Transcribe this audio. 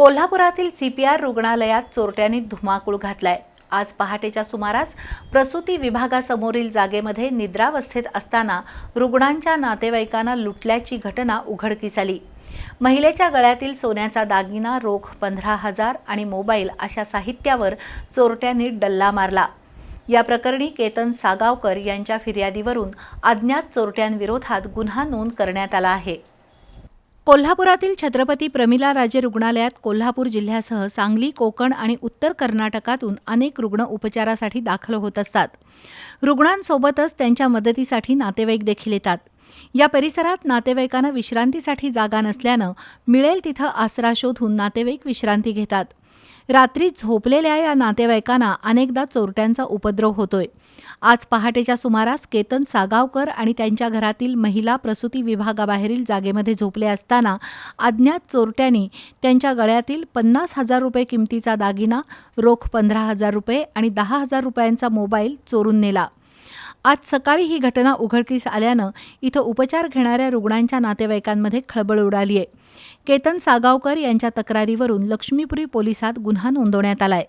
कोल्हापुरातील C P R रुग्णालयात चोरट्यांनी धुमाकूळ घातलाय. आज पहाटेच्या सुमारास प्रसूती विभागासमोरील जागेमध्ये निद्रावस्थेत असताना रुग्णांच्या नातेवाईकांना लुटल्याची घटना उघडकीस आली. महिलेच्या गळ्यातील सोन्याचा दागिना रोख पंधरा हजार आणि मोबाईल अशा साहित्यावर चोरट्यांनी डल्ला मारला. या प्रकरणी केतन सागावकर यांच्या फिर्यादीवरून अज्ञात चोरट्यांविरोधात गुन्हा नोंद करण्यात आला आहे. कोल्हापुरातील छत्रपती प्रमिला राजे रुग्णालयात कोल्हापूर जिल्ह्यासह सांगली कोकण आणि उत्तर कर्नाटकातून अनेक रुग्ण उपचारासाठी दाखल होत असतात. रुग्णांसोबतच त्यांच्या मदतीसाठी नातेवाईक देखील येतात. या परिसरात नातेवाईकांना विश्रांतीसाठी जागा नसल्यानं मिळेल तिथं आसरा शोधून नातेवाईक विश्रांती घेतात. रात्री झोपलेल्या या नातेवाईकांना अनेकदा चोरट्यांचा उपद्रव होतोय. आज पहाटेच्या सुमारास केतन सागावकर आणि त्यांच्या घरातील महिला प्रसूती विभागाबाहेरील जागेमध्ये झोपले असताना अज्ञात चोरट्यांनी त्यांच्या गळ्यातील पन्नास हजार रुपये किमतीचा दागिना रोख पंधरा हजार रुपये आणि दहा हजार रुपयांचा मोबाईल चोरून नेला. आज सकाळी ही घटना उघडकीस आल्यानं इथं उपचार घेणाऱ्या रुग्णांच्या नातेवाईकांमध्ये खळबळ उडाली आहे केतन सागावकर यांच्या तक्रारीवरून लक्ष्मीपुरी पोलिसात गुन्हा नोंदवण्यात आलाय.